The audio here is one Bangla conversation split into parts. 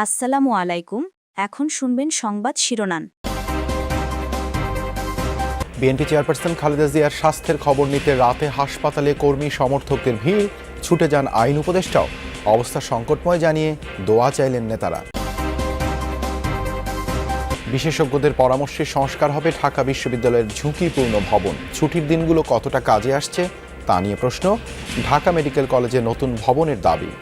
আসসালামু আলাইকুম, এখন শুনবেন সংবাদ শিরোনাম। বিএনপি চেয়ারপারসন খালেদা জিয়ার স্বাস্থ্যের খবর নিতে রাতে হাসপাতালে কর্মী সমর্থকদের ভিড়, ছুটে যান আইন উপদেষ্টাও। অবস্থা সংকটময় জানিয়ে দোয়া চাইলেন নেতারা। বিশেষজ্ঞদের পরামর্শে সংস্কার হবে ঢাকা বিশ্ববিদ্যালয়ের ঝুঁকিপূর্ণ ভবন। ছুটির দিনগুলো কতটা কাজে আসছে, তা নিয়ে প্রশ্ন, ঢাকা মেডিকেল কলেজে নতুন ভবনের দাবি।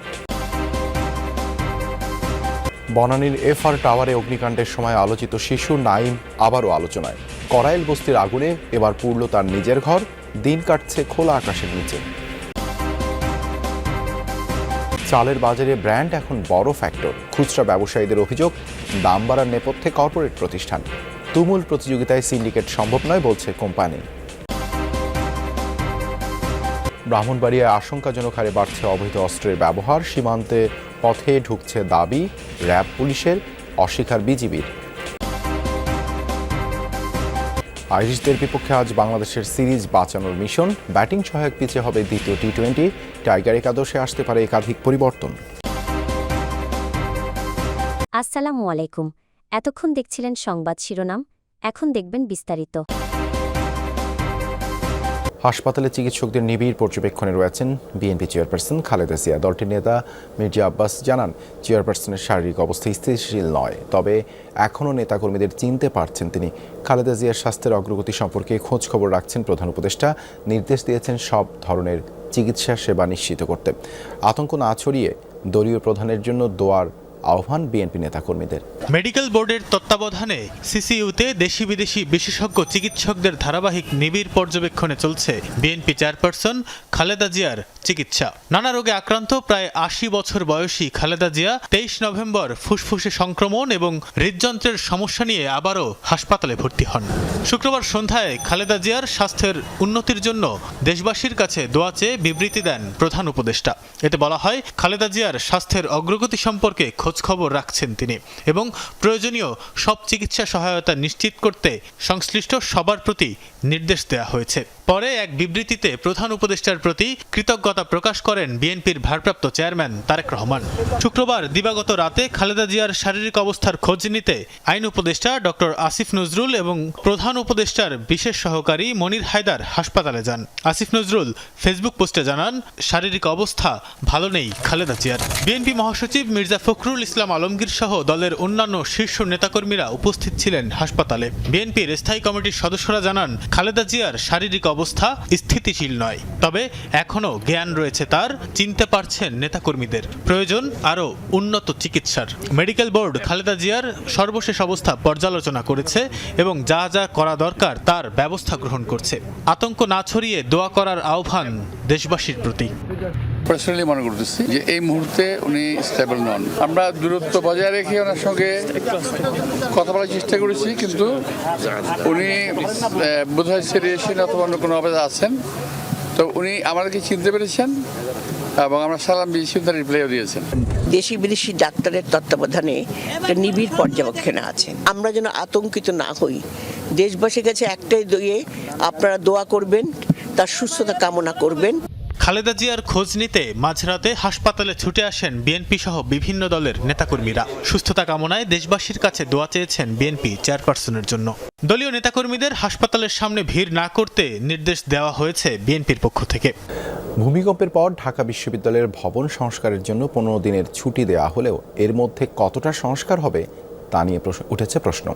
বনানীর এফআর টাওয়ারে অগ্নিকাণ্ডের সময় আলোচিত শিশু নাইম আবারও আলোচনায়। করাইল বস্তির আগুনে এবার পুড়ল তার নিজের ঘর, দিন কাটছে খোলা আকাশের নিচে। চালের বাজারে ব্র্যান্ড এখন বড় ফ্যাক্টর, খুচরা ব্যবসায়ীদের অভিযোগ, দাম বাড়ার নেপথ্যে কর্পোরেট প্রতিষ্ঠান। তুমুল প্রতিযোগিতায় সিন্ডিকেট সম্ভব নয় বলছে কোম্পানি। ব্রাহ্মণবাড়িয়ায় আশঙ্কাজনক হারে বাড়ছে অবৈধ অস্ত্রের ব্যবহার, সীমান্তে পথে ঢুকছে দাবি র্যাব পুলিশের অস্বীকার বিজিবির। আইরিশদের বিপক্ষে আজ বাংলাদেশের সিরিজ বাঁচানোর মিশন। ব্যাটিং সহায়ক পিছে হবে দ্বিতীয় টি টোয়েন্টি টাইগার একাদশে আসতে পারে একাধিক পরিবর্তন। আসসালামু আলাইকুম। এতক্ষণ দেখছিলেন সংবাদ শিরোনাম। এখন দেখবেন বিস্তারিত। হাসপাতালে চিকিৎসকদের নিবিড় পর্যবেক্ষণে রয়েছেন বিএনপি চেয়ারপারসন খালেদা জিয়া। দলটির নেতা মির্জা আব্বাস জানান, চেয়ারপারসনের শারীরিক অবস্থা স্থিতিশীল নয়, তবে এখনও নেতাকর্মীদের চিনতে পারছেন তিনি। খালেদা জিয়ার স্বাস্থ্যের অগ্রগতি সম্পর্কে খোঁজ খবর রাখছেন প্রধান উপদেষ্টা। নির্দেশ দিয়েছেন সব ধরনের চিকিৎসা সেবা নিশ্চিত করতে। আতঙ্ক না ছড়িয়ে দলীয় প্রধানের জন্য দোয়ার আহ্বান বিএনপি নেতাকর্মীদের। মেডিকেল বোর্ডের তত্ত্বাবধানে সিসিইউতে দেশি বিদেশি বিশেষজ্ঞ চিকিৎসকদের ধারাবাহিক নিবিড় পর্যবেক্ষণে চলছে বিএনপি চেয়ারপারসন খালেদা জিয়ার চিকিৎসা। নানা রোগে আক্রান্ত প্রায় আশি বছর বয়সী খালেদা জিয়া তেইশ নভেম্বর ফুসফুসে সংক্রমণ এবং হৃদযন্ত্রের সমস্যা নিয়ে আবারও হাসপাতালে ভর্তি হন। শুক্রবার সন্ধ্যায় খালেদা জিয়ার স্বাস্থ্যের উন্নতির জন্য দেশবাসীর কাছে দোয়া চেয়ে বিবৃতি দেন প্রধান উপদেষ্টা। এতে বলা হয়, খালেদা জিয়ার স্বাস্থ্যের অগ্রগতি সম্পর্কে খোঁজখবর রাখছেন তিনি। এবং প্রয়োজনীয় সব চিকিৎসা সহায়তা নিশ্চিত করতে সংশ্লিষ্ট সবার প্রতি নির্দেশ দেওয়া হয়েছে। পরে এক বিবৃতিতে প্রধান উপদেষ্টার প্রতি কৃতজ্ঞতা প্রকাশ করেন বিএনপির ভারপ্রাপ্ত চেয়ারম্যান তারেক রহমান। শুক্রবার দিবাগত রাতে খালেদা জিয়ার শারীরিক অবস্থার খোঁজ নিতে আইন উপদেষ্টা ডক্টর আসিফ নজরুল এবং প্রধান উপদেষ্টার বিশেষ সহকারী মনির হায়দার হাসপাতালে যান। আসিফ নজরুল ফেসবুক পোস্টে জানান, শারীরিক অবস্থা ভালো নেই খালেদা জিয়ার। বিএনপি মহাসচিব মির্জা ফখরুল ইসলাম আলমগীর সহ দলের অন্যান্য শীর্ষ নেতাকর্মীরা উপস্থিত ছিলেন হাসপাতালে। বিএনপির স্থায়ী কমিটির সদস্যরা জানান, খালেদা জিয়ার শারীরিক অবস্থা স্থিতিশীল নয়। তবে এখনও জ্ঞান রয়েছে তার, চিনতে পারছেন নেতাকর্মীদের। প্রয়োজন আরও উন্নত চিকিৎসার। মেডিকেল বোর্ড খালেদা জিয়ার সর্বশেষ অবস্থা পর্যালোচনা করেছে এবং যা যা করা দরকার তার ব্যবস্থা গ্রহণ করছে। আতঙ্ক না ছড়িয়ে দোয়া করার আহ্বান দেশবাসীর প্রতি। পার্সোনালি মনে করতেছি যে এই মুহূর্তে উনি স্টেবল নন। আমরা দূরত্ব বজায় রেখে ওনার সঙ্গে কথা বলার চেষ্টা করেছি, কিন্তু উনি বোধহয় সিরিয়াসিন অথবা অন্য কোনো অবস্থা আছেন। তো উনি আমাদেরকে চিনতে পেরেছেন এবং আমরা সালাম দিয়েছি তার রিপ্লাইও দিয়েছেন। দেশি বিদেশি ডাক্তারের তত্ত্বাবধানে একটা নিবিড় পর্যবেক্ষণে আছেন আমরা যেন আতঙ্কিত না হই। দেশবাসীর কাছে একটাই দইয়ে আপনারা দোয়া করবেন, তার সুস্থতা কামনা করবেন। খালেদা জিয়ার খোঁজ নিতে মাঝরাতে হাসপাতালে ছুটে আসেন বিএনপি সহ বিভিন্ন দলের নেতাকর্মীরা। সুস্থতা কামনায় দেশবাসীর কাছে দোয়া চেয়েছেন বিএনপি চেয়ারপারসনের জন্য। দলীয় নেতাকর্মীদের হাসপাতালের সামনে ভিড় না করতে নির্দেশ দেওয়া হয়েছে বিএনপির পক্ষ থেকে। ভূমিকম্পের পর ঢাকা বিশ্ববিদ্যালয়ের ভবন সংস্কারের জন্য পনেরো দিনের ছুটি দেওয়া হলেও এর মধ্যে কতটা সংস্কার হবে তা নিয়ে উঠেছে প্রশ্ন।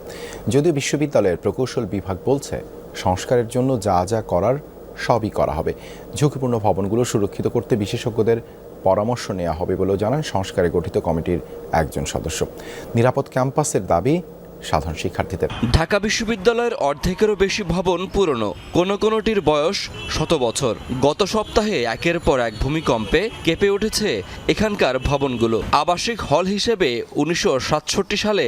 যদিও বিশ্ববিদ্যালয়ের প্রকৌশল বিভাগ বলছে, সংস্কারের জন্য যা যা করার সবই করা হবে। ঝুঁকিপূর্ণ ভবনগুলো সুরক্ষিত করতে বিশেষজ্ঞদের পরামর্শ নেওয়া হবে বলেও জানান সংস্কারে গঠিত কমিটির একজন সদস্য। নিরাপদ ক্যাম্পাসের দাবি সাধারণ শিক্ষার্থীদের। ঢাকা বিশ্ববিদ্যালয়ের অর্ধেকেরও বেশি ভবন পুরনো। কোনো কোনোটির বয়স শত বছর। গত সপ্তাহে একের পর এক ভূমিকম্পে কেঁপে উঠেছে এখানকার ভবনগুলো। আবাসিক হল হিসেবে উনিশশো সাতষট্টি সালে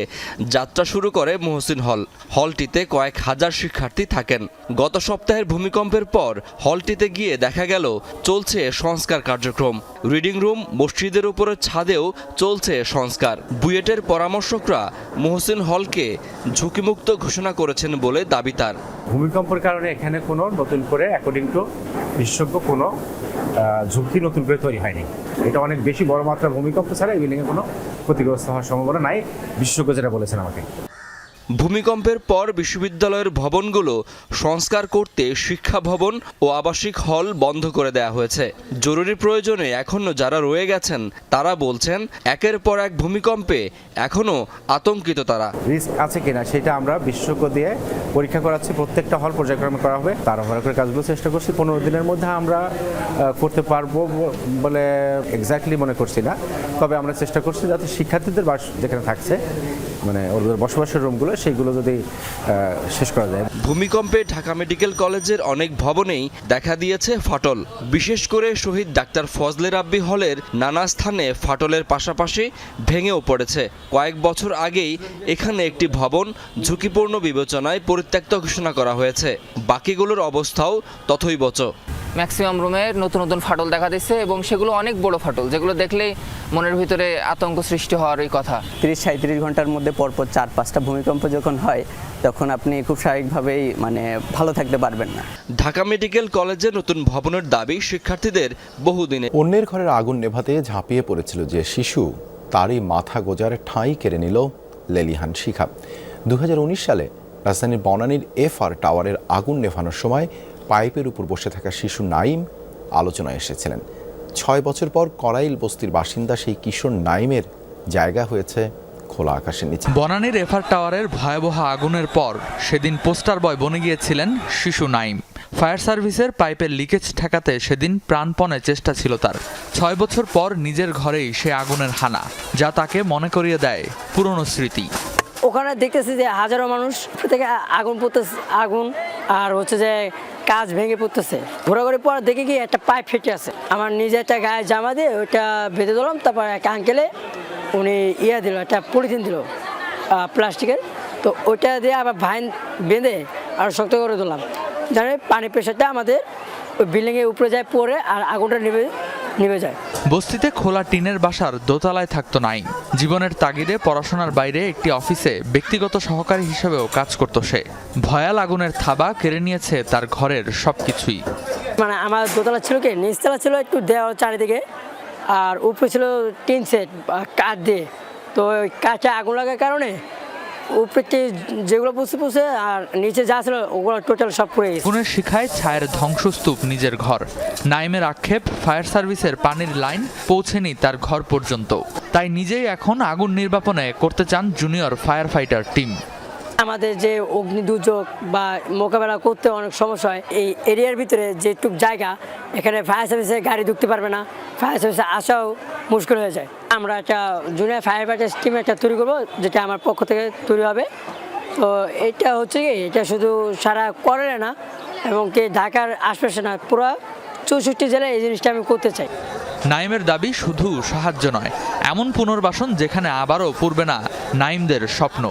যাত্রা শুরু করে মহসিন হল। হলটিতে কয়েক হাজার শিক্ষার্থী থাকেন। গত সপ্তাহের ভূমিকম্পের পর হলটিতে গিয়ে দেখা গেল, চলছে সংস্কার কার্যক্রম। রিডিং রুম, মসজিদের উপরের ছাদেও চলছে সংস্কার। বুয়েটের পরামর্শকরা মহসিন হলকে ঝুঁকিমুক্ত ঘোষণা করেছেন বলে দাবি তার। ভূমিকম্পের কারণে এখানে কোনো নতুন করে অ্যাকর্ডিং টু বিশেষজ্ঞ, কোনো ঝুঁকি নতুন করে তৈরি হয়নি। এটা অনেক বেশি বড় মাত্রা ভূমিকম্প ছাড়া এই বিল্ডিংয়ে কোনো ক্ষতিগ্রস্ত হওয়ার সম্ভাবনা নাই, বিশেষজ্ঞ যেটা বলেছেন আমাকে। ভূমিকম্পের পর বিশ্ববিদ্যালয়ের ভবনগুলো সংস্কার করতে শিক্ষা ভবন ও আবাসিক হল বন্ধ করে দেওয়া হয়েছে। জরুরি প্রয়োজনে এখনও যারা রয়ে গেছেন, তারা বলছেন, একের পর এক ভূমিকম্পে এখনও আতঙ্কিত তারা। রিস্ক আছে কিনা সেটা আমরা বিশেষজ্ঞ দিয়ে পরীক্ষা করাচ্ছি, প্রত্যেকটা হল পর্যায়ক্রমে করা হবে। তাড়াহুড়া করে কাজগুলো চেষ্টা করছি, পনেরো দিনের মধ্যে আমরা করতে পারব বলে এক্স্যাক্টলি মনে করছি না। তবে আমরা চেষ্টা করছি যাতে শিক্ষার্থীদের বাস যেখানে থাকছে মানে ওদের বসবাসের রুমগুলো সেইগুলো যদি শেষ করা যায়। ভূমিকম্পে ঢাকা মেডিকেল কলেজের অনেক ভবনেই দেখা দিয়েছে ফাটল। বিশেষ করে শহীদ ডাক্তার ফজলে রাব্বি হলের নানা স্থানে ফাটলের পাশাপাশি ভেঙেও পড়েছে। কয়েক বছর আগেই এখানে একটি ভবন ঝুঁকিপূর্ণ বিবেচনায় পরিত্যক্ত ঘোষণা করা হয়েছে। বাকিগুলোর অবস্থাও তথৈবচ। ম্যাক্সিমাম রুমে নতুন নতুন ফাটল দেখা দিচ্ছে এবং সেগুলো অনেক বড় ফাটল যেগুলো দেখলেই মনের ভিতরে আতঙ্ক সৃষ্টি হওয়ারই কথা। তিরিশ সাঁত্রিশ ঘণ্টার মধ্যে পরপর চার পাঁচটা ভূমিকম্প যখন হয় তখন আপনি খুব স্বাভাবিকভাবেই মানে ভালো থাকতে পারবেন না। ঢাকা মেডিকেল কলেজের নতুন ভবনের দাবি শিক্ষার্থীদের বহুদিনে অন্যের ঘরের আগুন নেভাতে ঝাঁপিয়ে পড়েছিল যে শিশু তারই মাথা গোজার ঠাঁই কেড়ে নিল লেলিহান শিখা। দুই হাজার উনিশ সালে রাজধানীর বনানীর এফ আর টাওয়ারের আগুন নেভানোর সময় পাইপের উপর বসে থাকা শিশু নাইম আলোচনায় এসেছিলেন। ছয় বছর পর করাইল বস্তির বাসিন্দা সেই কিশোর নাইমের জায়গা হয়েছে খোলা আকাশের নিচে। বনানীর এফার টাওয়ারের ভয়াবহ আগুনের পর সেদিন পোস্টার বয় বনে গিয়েছিলেন শিশু নাইম। ফায়ার সার্ভিসের পাইপের লিকেজ ঠেকাতে সেদিন প্রাণপণে চেষ্টা ছিল তার। ছয় বছর পর নিজের ঘরেই সে আগুনের হানা যা তাকে মনে করিয়ে দেয় পুরনো স্মৃতি। ওখানে দেখতেছি যে হাজারো মানুষ থেকে আগুন পড়তেছে আগুন আর হচ্ছে যে কাজ ভেঙে পড়তেছে। ঘোরাঘুরি পর দেখে কি একটা পাইপ ফেটে আছে। আমার নিজে একটা গায়ে জামা দিয়ে ওইটা বেঁধে দিলাম তারপর এক আঙ্কেলে উনি ইয়ে দিল, একটা পলিথিন দিল প্লাস্টিকের। তো ওইটা দিয়ে আবার ভাইন বেঁধে আর শক্ত করে দিলাম জানে পানি প্রেশারটা আমাদের ওই বিল্ডিংয়ের উপরে যায় পরে আর আগুনটা নিভে নিভে যায়। বস্তিতে খোলা টিনের বাসার দোতলায় থাকতো নাই জীবনের তাগিদে পড়াশোনার বাইরে একটি অফিসে ব্যক্তিগত সহকারী হিসেবেও কাজ করত সে। ভয়াল আগুনের থাবা কেড়ে নিয়েছে তার ঘরের সবকিছুই। মানে আমার দোতলা ছিল কি নিচতলা ছিল একটু দেওয়াল চারিদিকে আর উপরে ছিল টিন সেট কাঠ দিয়ে। তো কাঠে আগুন লাগার কারণে উপরে যেগুলো পুষে পুষে আর নিচে যা ছিল, ওগুলো টোটাল সব পড়ে গেছে। আগুনের শিখায় ছায়ের ধ্বংসস্তূপ নিজের ঘর। নাইমের আক্ষেপ, ফায়ার সার্ভিসের পানির লাইন পৌঁছেনি তার ঘর পর্যন্ত। তাই নিজেই এখন আগুন নির্বাপনে করতে চান জুনিয়র ফায়ার ফাইটার টিম। আমাদের যে অগ্নি দুর্যোগ বা মোকাবেলা করতে অনেক সমস্যা হয়, এই এরিয়ার ভিতরে যেটুক জায়গা, এখানে ফায়ার সার্ভিসে গাড়ি ঢুকতে পারবে না ফায়ার সার্ভিসে আসাও মুশকিল হয়ে যায়। আমরা একটা জুনিয়র ফায়ার ফাইটার টিম একটা তৈরি করব, যেটা আমার পক্ষ থেকে তৈরি হবে। তো এটা হচ্ছে কি, এটা শুধু সারা করে না, এবং কি ঢাকার আশপাশে না, পুরো চৌষট্টি জেলায় এই জিনিসটা আমি করতে চাই। নাইমের দাবি শুধু সাহায্য নয়, এমন পুনর্বাসন যেখানে আবারও পূর্বে না নাইমদের স্বপ্ন।